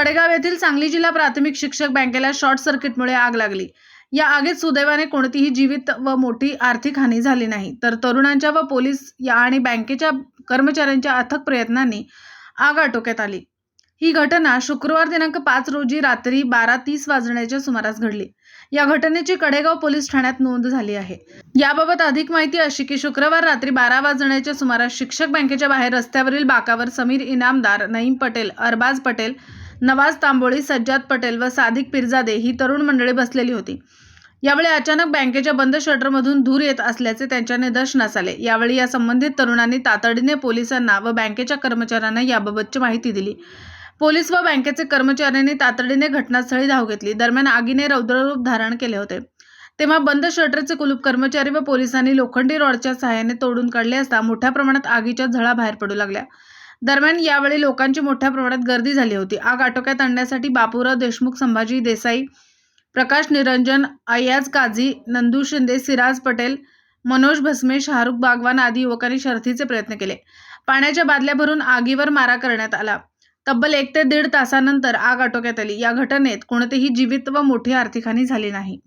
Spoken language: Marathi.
कडेगाव येथील सांगली जिल्हा प्राथमिक शिक्षक बँकेला शॉर्ट सर्किटमुळे आग लागली. या आगीत सुदैवाने कोणतीही जीवित व मोठी आर्थिक हानी झाली नाही. तर तरुणांच्या व पोलीस या आणि बँकेच्या कर्मचाऱ्यांच्या अथक प्रयत्नांनी आग आटोक्यात आली. ही घटना शुक्रवार दिनांक पाच रोजी रात्री बारा तीस वाजण्याच्या सुमारास घडली. या घटनेची कडेगाव पोलीस ठाण्यात नोंद झाली आहे. याबाबत अधिक माहिती अशी की शुक्रवार रात्री बारा वाजण्याच्या सुमारास शिक्षक बँकेच्या बाहेर रस्त्यावरील बाकावर समीर इनामदार नईम पटेल अरबाज पटेल नवाज तांबोळी सज्जाद पटेल व सादिक पिरजादे ही तरुण मंडळी बसलेली होती. यावेळी अचानक बँकेच्या बंद शटरमधून धूर येत असल्याचे त्यांच्या निदर्शनास आले. यावेळी या संबंधित तरुणांनी तातडीने पोलिसांना व बँकेच्या कर्मचाऱ्यांना याबाबतची माहिती दिली. पोलीस व बँकेचे कर्मचाऱ्यांनी तातडीने घटनास्थळी धाव घेतली. दरम्यान आगीने रौद्ररूप धारण केले होते. तेव्हा बंद शटरचे कुलूप कर्मचारी व पोलिसांनी लोखंडी रॉडच्या सहाय्याने तोडून काढले असता मोठ्या प्रमाणात आगीच्या झळा बाहेर पडू लागल्या. दरम्यान यावेळी लोकांची मोठ्या प्रमाणात गर्दी झाली होती. आग आटोक्यात आणण्यासाठी बापूराव देशमुख संभाजी देसाई प्रकाश निरंजन अय्याज काझी नंदू शिंदे सिराज पटेल मनोज भस्मे शाहरुख बागवान आदी युवकांनी शर्थीचे प्रयत्न केले. पाण्याच्या बादल्या भरून आगीवर मारा करण्यात आला. तब्बल एक ते दीड तासानंतर आग आटोक्यात आली. या घटनेत कोणतीही जीवित व मोठी आर्थिक हानी झाली नाही.